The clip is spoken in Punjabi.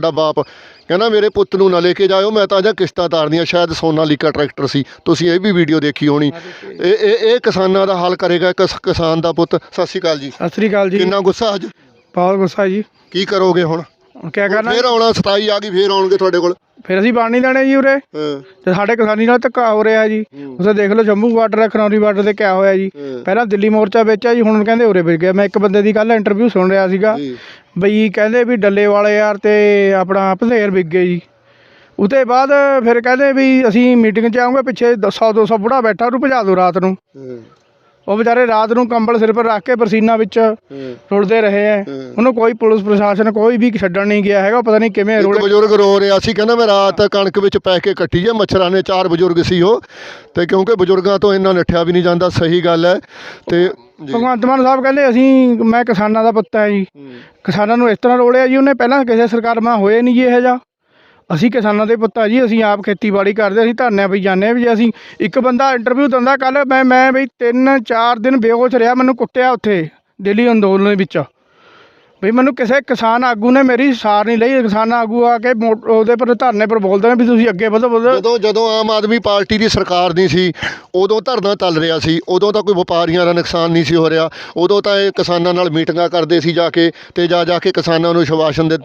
ਸਾਡਾ ਬਾਪ। ਕਹਿੰਦਾ ਮੇਰੇ ਪੁੱਤ ਨੂੰ ਨਾ ਲੈ ਕੇ ਜਾਇਓ ਮੈਂ ਤਾਂ ਜਾਂ ਕਿਸ਼ਤਾਂ ਤਾਰਨੀਆਂ ਸ਼ਾਇਦ ਸੋਨਾਲੀਕਾ ਟਰੈਕਟਰ ਸੀ। ਤੁਸੀਂ ਇਹ ਵੀ ਵੀਡੀਓ ਦੇਖੀ ਹੋਣੀ। ਇਹ ਇਹ ਇਹ ਕਿਸਾਨਾਂ ਦਾ ਹੱਲ ਕਰੇਗਾ ਕਿਸ ਕਿਸਾਨ ਦਾ ਪੁੱਤ। ਸਤਿ ਸ਼੍ਰੀ ਅਕਾਲ ਜੀ। ਸਤਿ ਸ੍ਰੀ ਅਕਾਲ ਜੀ। ਕਿੰਨਾ ਗੁੱਸਾ ਅੱਜ? ਬਹੁਤ ਗੁੱਸਾ ਜੀ। ਕੀ ਕਰੋਗੇ ਹੁਣ? ਹੁਣ ਕਿਆ ਕਰਨਾ? ਫੇਰ ਆਉਣਾ 27 ਆ ਗਈ ਫੇਰ ਆਉਣਗੇ ਤੁਹਾਡੇ ਕੋਲ। ਫਿਰ ਅਸੀਂ ਬਣ ਨਹੀਂ ਦੇਣੇ ਜੀ ਉਰੇ। ਹਾਂ। ਤੇ ਸਾਡੇ ਕਿਸਾਨੀ ਨਾਲ ਧੱਕਾ ਹੋ ਰਿਹਾ ਜੀ। ਉਸੇ ਦੇਖ ਲਓ ਜੰਮੂ ਬਾਰਡਰ ਖਨੌਰੀ ਬਾਰਡਰ ਤੇ ਕਿਆ ਹੋਇਆ ਜੀ। ਪਹਿਲਾਂ ਦਿੱਲੀ ਮੋਰਚਾ ਵਿੱਚ ਆ ਜੀ ਹੁਣ ਕਹਿੰਦੇ ਉਰੇ ਵਿੱਚ ਗਿਆ। ਮੈਂ ਇੱਕ ਬੰਦੇ ਦੀ ਕੱਲ ਇੰਟਰਵਿਊ ਸੁਣ ਰਿਹਾ ਸੀਗਾ। ਬਈ ਕਹਿੰਦੇ ਵੀ ਡੱਲੇ ਵਾਲੇ ਯਾਰ ਤੇ ਆਪਣਾ ਭਦੇਰ ਵਿਕ ਗਏ ਜੀ। ਉਤੇ ਬਾਅਦ ਫਿਰ ਕਹਿੰਦੇ ਵੀ ਅਸੀਂ ਮੀਟਿੰਗ 'ਚ ਆਉਂਗੇ ਪਿੱਛੇ 100 200 ਬੁੜਾ ਬੈਠਾ ਉਹਨੂੰ ਭਜਾ ਦਿਓ ਰਾਤ ਨੂੰ। ਉਹ ਵਿਚਾਰੇ ਰਾਤ ਨੂੰ ਕੰਬਲ ਸਿਰ ਪਰ ਰੱਖ ਕੇ ਪਰਸੀਨਾ ਵਿੱਚ ਹਾਂ। ਰੁਲਦੇ ਰਹੇ ਐ। ਉਹਨੂੰ ਕੋਈ ਪੁਲਿਸ ਪ੍ਰਸ਼ਾਸਨ ਕੋਈ ਵੀ ਛੱਡਣ ਨਹੀਂ ਗਿਆ ਹੈਗਾ ਪਤਾ ਨਹੀਂ ਕਿਵੇਂ ਇੱਕ ਰੁਲ ਬਜ਼ੁਰਗ ਰੋ ਰਿਹਾ ਸੀ ਕਹਿੰਦਾ ਮੈਂ ਰਾਤ ਕਣਕ ਵਿੱਚ ਪੈ ਕੇ ਕੱਟੀ ਜੇ ਮੱਛਰਾਂ ਨੇ ਚਾਰ ਬਜ਼ੁਰਗ ਸੀ ਉਹ ਤੇ ਕਿਉਂਕਿ ਬਜ਼ੁਰਗਾਂ ਤੋਂ ਇੰਨਾ ਨੱਠਿਆ ਵੀ ਨਹੀਂ ਜਾਂਦਾ ਸਹੀ ਗੱਲ ਹੈ ਤੇ ਜੀ। ਭਗਵੰਤ ਮਾਨ ਸਾਹਿਬ ਕਹਿੰਦੇ ਅਸੀਂ ਮੈਂ ਕਿਸਾਨਾਂ ਦਾ ਪੁੱਤ ਹਾਂ ਜੀ। ਕਿਸਾਨਾਂ ਨੂੰ ਇਸ ਤਰ੍ਹਾਂ ਰੋਲਿਆ ਜੀ ਉਹਨੇ ਪਹਿਲਾਂ ਕਿਸੇ ਸਰਕਾਰ ਮਾ ਹੋਏ ਨਹੀਂ ਜੀ ਇਹੋ ਜਿਹਾ। ਅਸੀਂ ਕਿਸਾਨਾਂ ਦੇ ਪੁੱਤ ਆ ਜੀ ਅਸੀਂ ਆਪ ਖੇਤੀਬਾੜੀ ਕਰਦੇ ਅਸੀਂ ਧਰਨਿਆਂ ਵੀ ਜਾਂਦੇ ਹਾਂ ਵੀ ਜੇ ਅਸੀਂ ਇੱਕ ਬੰਦਾ ਇੰਟਰਵਿਊ ਦਿੰਦਾ ਕੱਲ ਮੈਂ ਮੈਂ ਬਈ ਤਿੰਨ ਚਾਰ ਦਿਨ ਬੇਹੋਸ਼ ਰਿਹਾ ਮੈਨੂੰ ਕੁੱਟਿਆ ਉੱਥੇ ਦਿੱਲੀ ਅੰਦੋਲਨ ਦੇ ਵਿੱਚ। ਵੀ ਮੈਨੂੰ ਕਿਸੇ ਕਿਸਾਨ ਆਗੂ ਨੇ ਮੇਰੀ ਸਾਰ ਨਹੀਂ ਲਈ, ਕਿਸਾਨ ਆਗੂ ਆ ਕੇ ਮੋ- ਉਹਦੇ ਪਰ ਧਰਨੇ ਪਰ ਬੋਲਦੇ ਨੇ ਵੀ ਤੁਸੀਂ ਅੱਗੇ ਵਧੋ ਵਧੋ। ਜਦੋਂ ਜਦੋਂ ਆਮ ਆਦਮੀ ਪਾਰਟੀ ਦੀ ਸਰਕਾਰ ਨਹੀਂ ਸੀ, ਉਦੋਂ ਧਰਨਾ ਚੱਲ ਰਿਹਾ ਸੀ, ਉਦੋਂ ਤਾਂ ਕੋਈ ਵਪਾਰੀਆਂ ਦਾ ਨੁਕਸਾਨ ਨਹੀਂ ਸੀ ਹੋ ਰਿਹਾ, ਉਦੋਂ ਤਾਂ ਇਹ ਕਿਸਾਨਾਂ ਨਾਲ ਮੀਟਿੰਗਾਂ ਕਰਦੇ ਸੀ ਜਾ ਕੇ ਤੇ ਜਾ ਜਾ ਕੇ ਕਿਸਾਨਾਂ ਨੂੰ ਸ਼ਵਾਸ਼ਨ ਦੇ